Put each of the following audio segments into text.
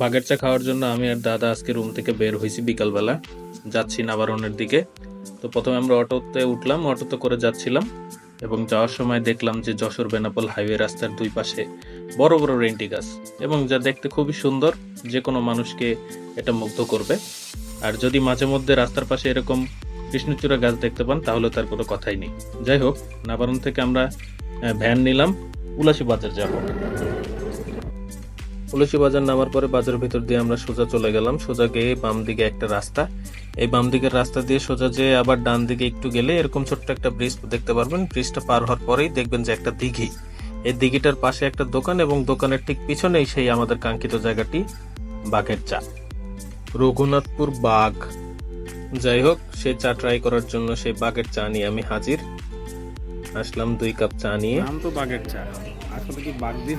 বাগের চা খাওয়ার জন্য আমি আর দাদা আজকে রুম থেকে বের হয়েছি বিকালবেলা। যাচ্ছি নাবারণের দিকে। তো প্রথমে আমরা অটোতে উঠলাম, অটোতে করে যাচ্ছিলাম এবং যাওয়ার সময় দেখলাম যে যশোর বেনাপোল হাইওয়ে রাস্তার দুই পাশে বড় বড় রেন্টি গাছ এবং যা দেখতে খুবই সুন্দর, যে কোনো মানুষকে এটা মুগ্ধ করবে। আর যদি মাঝে মধ্যে রাস্তার পাশে এরকম কৃষ্ণচূড়া গাছ দেখতে পান, তাহলে তার কোনো কথাই নেই। যাই হোক, নাবারণ থেকে আমরা ভ্যান নিলাম উলাসী বাজার যাব। তুলসী বাজার নামার পরে বাজারের ভিতর দিয়ে আমরা সোজা চলে গেলাম। সোজা গিয়ে বাম দিকে একটা রাস্তা। এই বাম দিকের রাস্তা দিয়ে সোজা যে আবার ডান দিকে একটু গেলে এরকম ছোট্ট একটা ব্রিজ দেখতে পারবেন। ব্রিজটা পার হওয়ার পরেই দেখবেন যে একটা দিঘি। এই দিঘিটার পাশে একটা দোকান এবং দোকানের ঠিক পিছনেই সেই আমাদের কাঙ্ক্ষিত জায়গাটি, বাঘের চা। রঘুনাথপুর বাঘ। যাই হোক সেই চা ট্রাই করার জন্য সেই বাঘের চা নিয়ে আমি হাজির। আসলাম দুই কাপ চা নিয়ে। নাম তো বাঘের চা। আসলে কি বাঘ দিয়ে?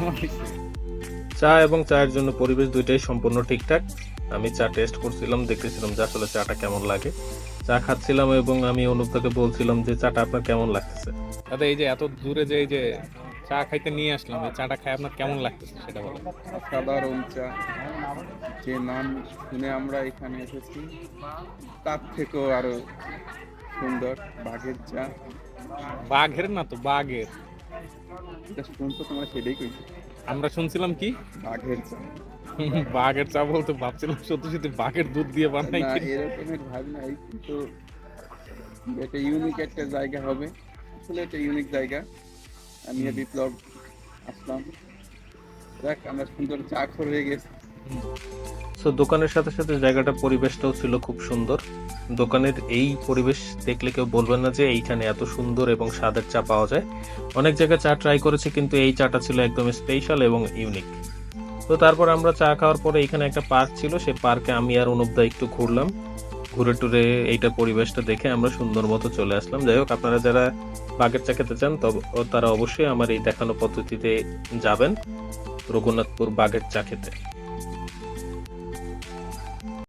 চা এবং চায়ের জন্য পরিবেশ দুইটাই সম্পূর্ণ ঠিকঠাক। আমি চা টেস্ট করছিলাম দেখতেছিলাম যে আসলে চাটা কেমন লাগে। চা খাচ্ছিলাম এবং আমি অনুপদাকে বলছিলাম যে চাটা আপনার কেমন লাগতেছে? দাদা এই যে এত দূরে যে এই যে চা খাইতে নিয়ে আসলাম এই চাটা খাই আপনার কেমন লাগতেছে সেটা বলো সাধারণ চা। যে নাম শুনে আমরা এখানে এসেছি। তার থেকেও আরও সুন্দর বাঘের চা। বাঘের না তো বাঘের। শুনছো তোমরা সেটাই কইছি। আমরা শুনছিলাম কি? বাঘের চা। বাঘের চা বলতে ভাবছিলাম সত্যি সত্যি বাঘের দুধ দিয়ে বানাই না? এরকমের ভাব না কিন্তু এটা ইউনিক একটা জায়গা হবে। আসলে এটা ইউনিক জায়গা। আমি বিপ্লব আসলাম। দেখ আমরা সুন্দর চা হয়ে গেছি। তো দোকানের সাথে সাথে জায়গাটা পরিবেশটাও ছিল খুব সুন্দর। দোকানের এই পরিবেশ দেখলে কেউ বলবেন না যে এইখানে এত সুন্দর এবং স্বাদের চা পাওয়া যায়। অনেক জায়গায় চা ট্রাই করেছি কিন্তু এই চাটা ছিল একদম স্পেশাল এবং ইউনিক তো তারপর আমরা চা খাওয়ার পরে এখানে একটা পার্ক ছিল সেই পার্কে আমি আর অনুপদা একটু ঘুরলাম। ঘুরে টুরে এইটার পরিবেশটা দেখে আমরা সুন্দর মতো চলে আসলাম। যাই হোক, আপনারা যারা বাগের চা খেতে চান, তবে তারা অবশ্যই আমার এই দেখানো পদ্ধতিতে যাবেন। রঘুনাথপুর বাগের চা খেতে।